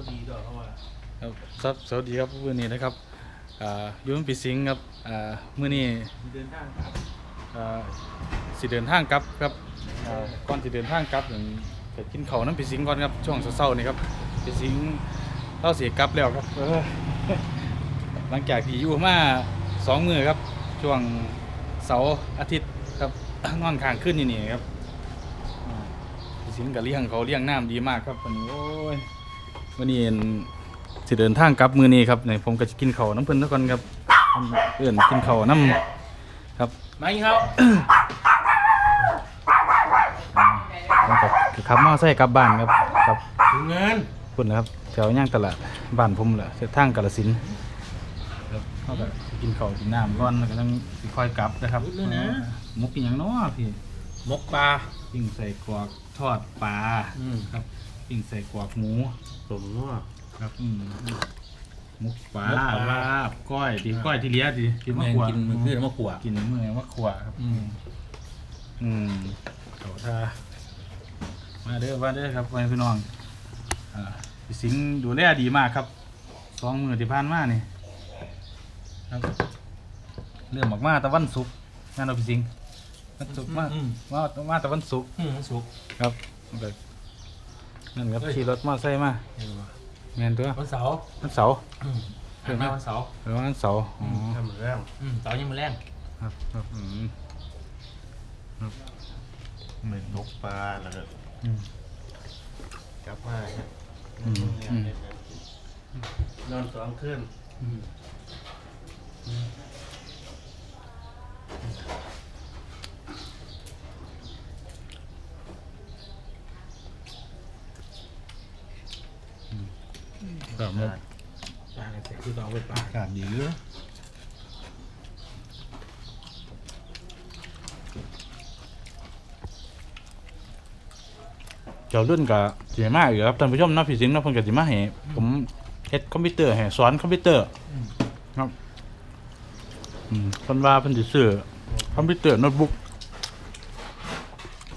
บ่ดีดอกเขาว่าครับครับสวัสดีครับมื้อนี้นะครับอ่าอยู่นปีสิงห์ครับอ่ามื้อนี้เดินทางครับอ่าสิเดินทางกลับครับอ่าก่อนสิเดินทางกลับนั่นไปกินข้าวน้ำปีสิงห์ก่อนครับช่วงเช้าๆนี่ครับปีสิงห์เราสิกลับแล้วครับเออหลังจากที่อยู่มาสองมื้อครับช่วงเสาร์อาทิตย์ครับนอนค้างขึ้นนี่นี่ครับอ่าปีสิงห์ก็เลี้ยงเขาเลี้ยงน้ำดีมากครับวันนี้โอ้ย วันนี้สิเดินทางกลับมือนี้ครับในผมก็จะกินข้าวน้ำเพิ่นทุกคนครับเอื่นกินข้าวน้ำครับมาอีกครับแล้วก็คือขับมอไซค์กลับบ้านครับครับถึงเงินคุณนะครับแถวย่างตลาดบ้านผมแหละเส้นทางกาฬสินธุ์ครับเขาก็กินข้าวกินน้ำก่อนแล้วก็ต้องสิค่อยกลับนะครับมุกกินหยังเนาะพี่ มกปลา ปิ้งใส่กวากทอดปลาอืม ครับ ปิ้งใส่กวากหมูสมนัวครับอืมมุกปลามุกปลาลาบก้อยดีก้อยที่เหลี้ยดีที่มะแม่งขวกินมือขึ้นมะขวกินเมื่อมะขวครับ อืมอืมเขาท่ามาเด้อมาเด้อครับพี่น้องอ่าพี่สิงห์ดูแลดีมากครับสองมือที่ผ่านมานี่ครับเรื่องออกมาตะวันศุกร์งานเราพี่สิงห์วันศุกร์มาอืมมามาตะวันศุกร์อืมสุก ครับแบบ นั่นครับเฮ้ยขี่รถมอเตอร์ไซค์มาแมนตัววันเสาร์วันเสาร์อืมเห็นไหมวันเสาร์หรือว่าวันเสาร์อ๋อทำเหมือนแรงอืมเสาร์ยังมาแรงครับครับอืมเหมือนนกปลาแล้วก็อืมกลับมาครับอืมอืมนอนสองคืน อืม ครับผม ปลาเนี่ยแต่คือต้องเอาไปปลา อากาศดีเยอะ เจ้ารุ่นกับเสียมากอยู่ครับท่านผู้ชมเนาะพี่สิงห์เนาะเพิ่นก็สิมาให้ผมเฮ็ดคอมพิวเตอร์ให้สอนคอมพิวเตอร์ครับอืมเพิ่นว่าเพิ่นสิซื้อคอมพิวเตอร์โน้ตบุ๊ก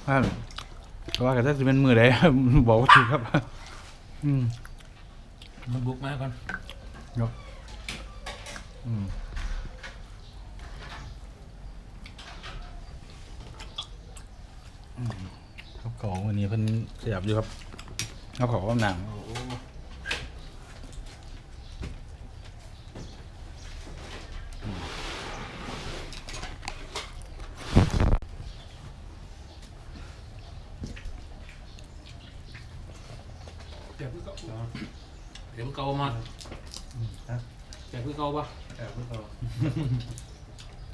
นั่นเพราะว่าก็จะสิเป็นมือใด บอกว่าถูกครับ อืม มันบุกมาก่อน อืมอืมครับ ของวันนี้เพิ่นเสียบอยู่ครับเอาของกับหนังเดี๋ยวพี่เกาเดี๋ยวพี่เกามาเดี๋ยวพี่เกาปะแอบไม่พอ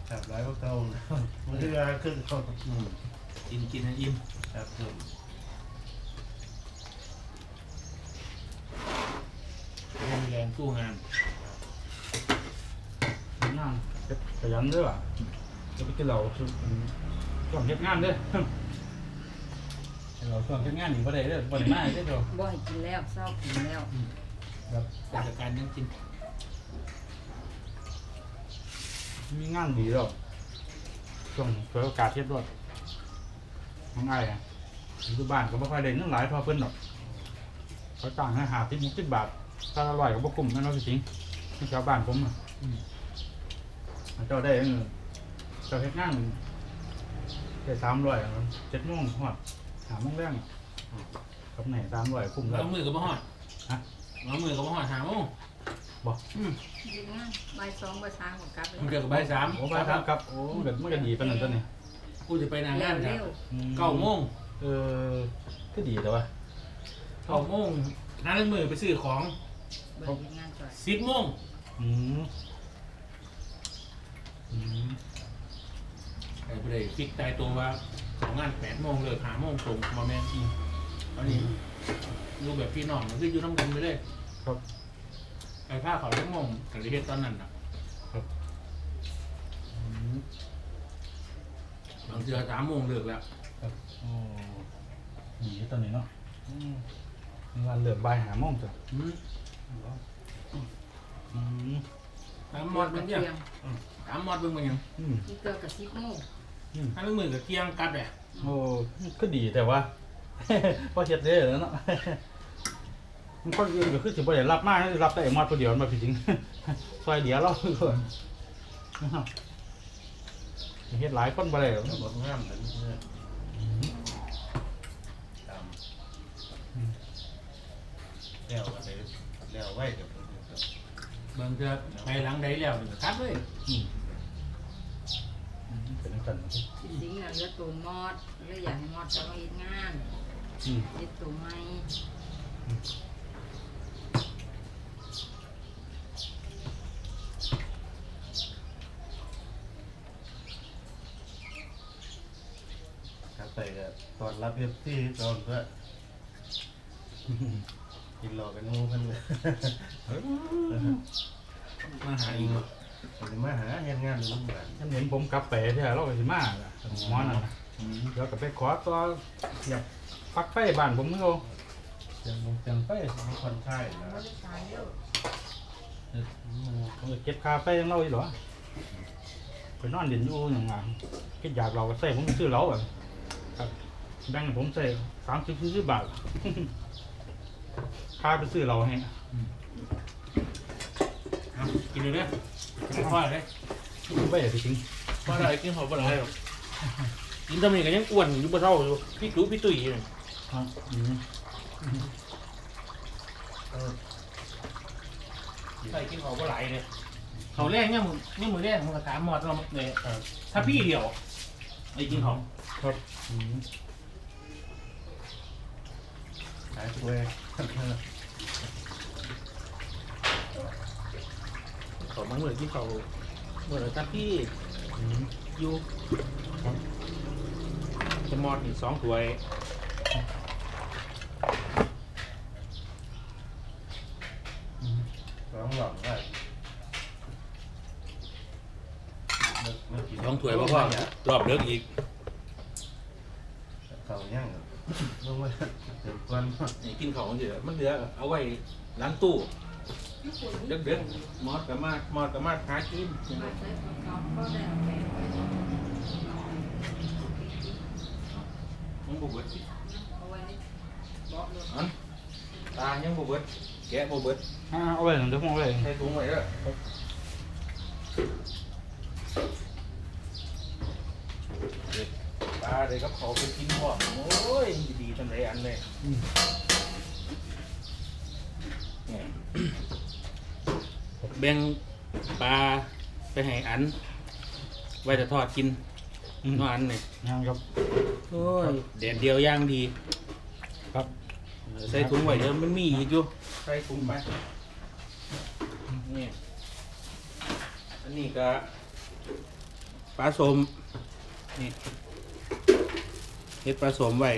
แอบร้ายก็เก่ามันเรือขึ้นเขาอืม กินกินให้อิ่มแอบเพิ่มแรงแรงสู้งานงานขยันเด้อว่ะจะไปกินเหล้าช่วงช่วงเฮ็ดงานเด้อเราช่วงเฮ็ดงานนี่บ่ได้เด้อบ่ได้มาเด้อเด้อบ่ให้กินแล้วเศร้ากินแล้วครับแต่จากการยังกิน มีงานดีแล้วช่วงเปิดโอกาสเฮ็ดรถ ของอ้ายอะอยู่บ้านก็บ่ค่อยได้เงินหลายเท่าเพิ่นดอกเขาจ้างให้หาที่60บาทถ้าอร่อยก็บ่คุ้มแม่นบ่พี่สิงที่ชาวบ้านผมอะอืมเจ้าได้เออเจ้าเฮ็ดงานได้สามร้อยเจ็ดโมงฮอดหาโมงแรงกับไหนสามร้อยคุ้มแล้วเอามือกับบ่หอดฮะเอามือกับบ่หอดหาโมงบอกอืมกินงานบ่ายสองบ่ายสามของกลับเลยมันเจอกับใบายสามโอ้บ้านครับครับโอ้เด็ดมันก็ดีปานนั้นตัวนี้ กูจะไปนางงานคเร็รับวอืเก้าโมงเออก็ดีแต่ว่าเก้าโมงนัดมือไปซื้อของๆบ่ได้งานก่อนสิบโมงอืมอืมไอ้ประเดี๋ยวฟิกตายตัวว่าของงานแปดโมงเลยหาโมงตรงมาแม่นอีอันนี้รูปแบบพี่น้องมันคืออยู่น้ำกันไปเลย ครับไอ้ผ้าเขาวทั้งโมงกับเฮ็ดตอนนั้นอะ อืม บางเทื่อสามโมงเลิกแล้วครับโอ้ดีตัวนี้เนาะอืมงานเลิกบ่ายหาโมงจ้ะอืมอืมตามมอดกมัระนเทีเนี่ยยมตามมอดเบิ่งมันยังอืมที่เกิดกับ10โมงถ้ามือกับเกียงกัดแหละโอ้ก็ดีแต่ว่าพอเฮ็ดได้แล้วเนาะมันคนอื่นก็คือสิบ่ได้รับมาให้รับแต่ไอ้มอดตัวเดียวมาพี่จริงซอยเดียวเราก่อนนะครับ เฮ็ดหลายคนบ่ได้หรอกแล้วบอกงามเหมือนเนี่ยตามแล้วก็ได้แล้วไว้กับเพิ่นครับเบิ่งจะไปหลังใดแล้วนี่คัดเลยอืมเป็นจันนะที่สิงห์น่ะเหลือตัวมอดเลยอยากให้มอดจะมาเฮ็ดงานอืม เฮ็ดตัวใหม่ ไปก็ตอนรับเอฟซีตอนก็กินรอกันงูเพิ่นเลยมาหาอีกผมมาหาเฮ็ดงานอยู่โรงพยาบาลท่านเห็นผมกลับไปแท้เราก็สิมาล่ะหมอนั่นน่ะอืมเดี๋ยวก็ไปขอตัวเสียบปลั๊กไฟบ้านผมนึงเอาจังมงจังไปมีคนไข้นะบ่ได้ตายแล้วผมก็เก็บคาไฟยังเล่าอีกเหรอไปนอนเด่นอยู่อย่างไงคิดอยากเราก็ใส่ผมซื้อเหล้าอะครับ แบ่งให้ผมใส่สามสิบสี่สิบบาท ค่าไปซื้อเหล้าให้เอากินเลยเด้อกินพ่อเลยไปเลยจริงพ่อได้กินพ่อบ่ได้หรอกกินทำไมก็ยังอ้วนอยู่บ่เท่าอยู่พี่รู้พี่ตุ้ยอยู่นี่ครับอืมเออใส่กินเขาบ่หลายเลยเขาแรกเนี่ยมึงเนี่ยมือแรกมึงก็ถามหมอดเราเลยถ้าพี่เดียวไอ้กินเขาครับอืม หายป่วยเขามาเหมือนที่เขาเหมือนถ้าพี่อยู่จะมอดอีกสองถ้วยร้องหลอกได้นึกนึกกินสองถ้วยเพราะว่ารอบเลิกอีก เขาย่างครับลงมาเต็ มก้อนนี่กินเขาเยอะมันเหลือเอาไว้ล้างตู้เด็กเด็กๆหมอดกับมาหมอดกับมาหากินมาใช้ของเขาก็ได้เอาไปไว้ยังบ่เบิดเอาไว้ในเบาะรถอันตายังบ่เบิดแกะบ่เบิดอ่าเอาไว้เดี๋ยวผมเอาไว้ใส่ถุงไว้เด้อปลาเด็กกับเขาไปกินพร้อมโอ้ยดีๆทำไรอันเลย อืม เนี่ย แบ่งปลาไปให้อัน ไว้จะทอดกินอืมน้องอันเนี่ยงานครับ โอ้ยแดดเดียวย่างดีครับใส่ถุงไว้เดี๋ยวมันมีอีกอยู่ใส่ถุงไปนี่อันนี้ก็ปลาสมนี่เฮ็ดปลาสมไว้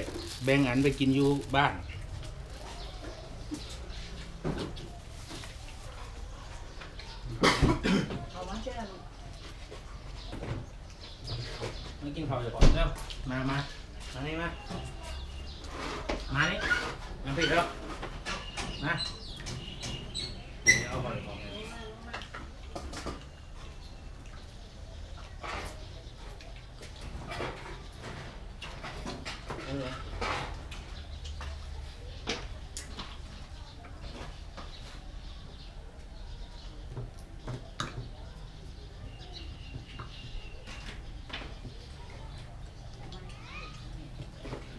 แบ่งอันไปกินอยู่บ้าน เอามาเชื่อลูกไม่กินข้าวเดี๋ยวก่อนเร็วมามามานี่มา มานี่มาผิดแล้วมาเดี๋ยวเอาไปของเนี่ยเออ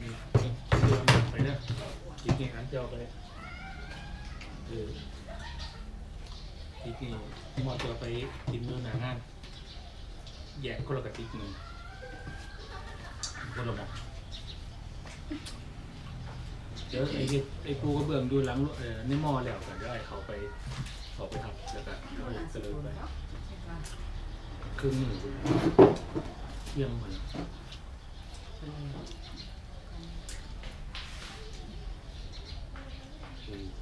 นี่เรือมันไปเด้อจริงๆอันเจ้าไปเออจริงๆที่หมอเจ้าไปกินเนื้อหนางาน แยกคนละกระติกหนึ่งคนละหมอเดี๋ยวไอ้ที่ไอ้ปูก็เบิ่งดูหลังเอ่อในหม้อแล้วกันเดี๋ยวไอ้เขาไปเขาไปทับแล้วก็เอาเสลอไปครึ่งหนึ่งเที่ยงมันอืม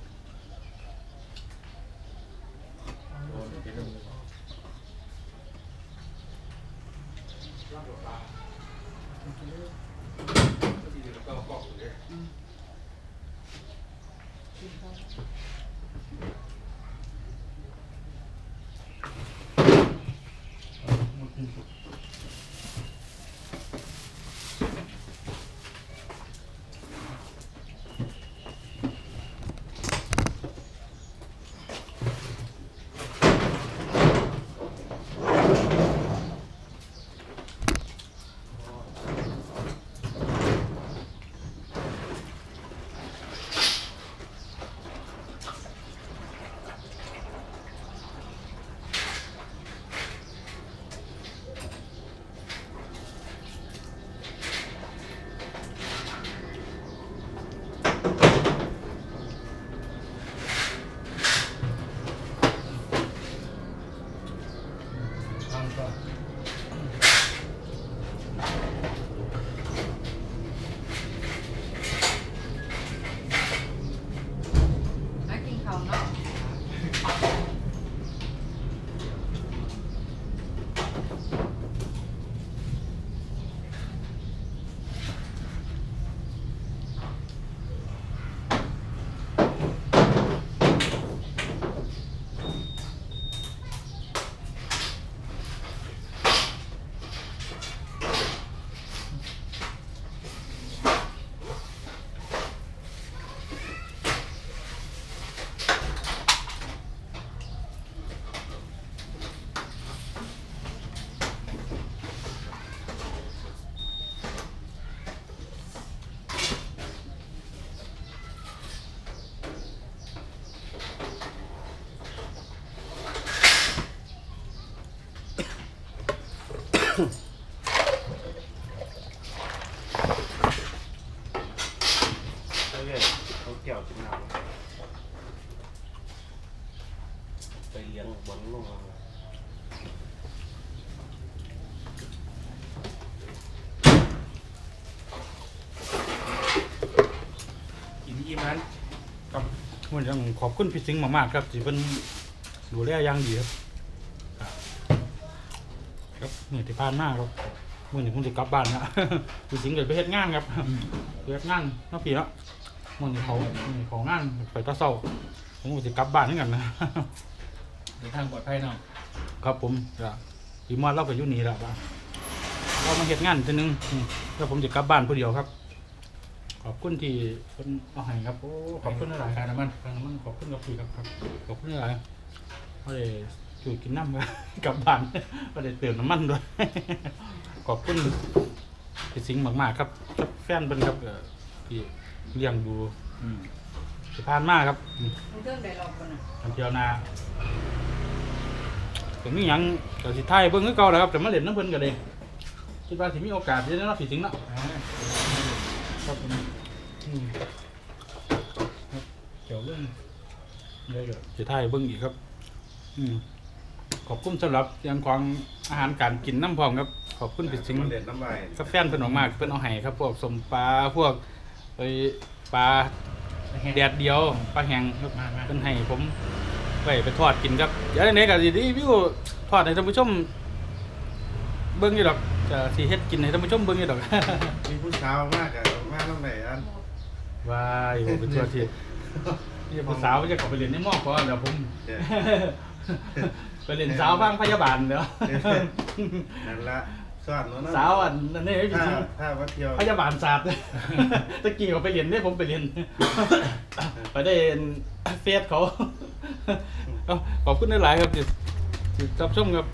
ก้วกินน้ำไปเลี้ยงบอลลงมากินอิ่มั้นครับมันต้งขอบคุณพี่สิงห์มากๆครับที่เป็นดูแลอย่างดีครับ ครับเหนื่ยที่ผ่านมาครับมื่อนี้ผมจะกลับบ้านนะ พี่สิงเกิดไปเฮ็ดงานครับเฮ็ดงานเนาะพี่เนาะ มื่อนี้เขามื่อนี้เขางานไปตะเศร้าผมก็จะกลับบ้านเหมือนกันนะ เดินทางปลอดภัยเนาะครับผมจะพี่มอดเราก็อยู่นี่แหละว่าเรามาเฮ็ดงานทีนึงอืมแล้วผมจะกลับบ้านผู้เดียวครับ ขอบคุณที่เพิ่นเอาให้ครับโอ้ขอบคุณหลายๆการน้ำมันทางน้ำมันขอบคุณกับพี่ครับครับขอบคุณหลายเขาเลยช่วยกินน้ำครับกลับบ้านก็เลยเติมน้ำมันด้วย ขอบคุณพี่สิงห์มากๆครับครับแฟนเป็นครับเอ่อที่ เลี้ยงดูอืมที่ผ่านมาครับอืมมันเครื่องได้รอบกันน่ะทำเที่ยวนาถึงนี่ยังก็สิไทายเบิ่งคือเก่าแหล้วครับแต่มาเล่นน้ำเพิ่นก็เลยคิดว่าสิมีโอกาสที่ได้เนาะพี่สิงห์เนาะอ่าครับผมอืมครับเกี่ยวเรื่องเดี๋ยวจะถ่ายเบิ้งอีกครับ อืมขอบคุณสำหรับยังของอาหารการกินน้ำพร้อมครับ ขอบคุณพี่สิงห์เล่นน้ำใบกับแฟนเพิ่นออกมากเพิ่นเอาให้ครับพวกสมปลาพวก ไอ้ปลาแดดเดียวปลาแห้งครับมามาเพิ่นให้ผมไปไปทอดกินครับเดี๋ยวในนี้ก็สิรีวิวทอดให้ท่านผู้ชม เบิ่งอยู่ดอกจะสิเฮ็ดกินให้ท่านผู้ชมเบิ่งอยู่ดอก มีผู้สาวมากอะมากตรงไหนอันวายผมเป็นตัวที่นี่ผู้สาวจะขอไปเรียนในมอก่อนเดี๋ยวผมเจ้ไปเรียนสาวบ้างพยาบาลเดี๋ยว นั่นละ สอนเนาะสาวอันนั่นนี่ถ้าจริงถ้าว่าเที่ยวพยาบาลศาสตร์ ตะกี้เขาไปเรียนเนี่ยผมไปเรียน ไปได้เฟซเขาเอาขอบคุณหลายๆครับที่ที่รับชมครับ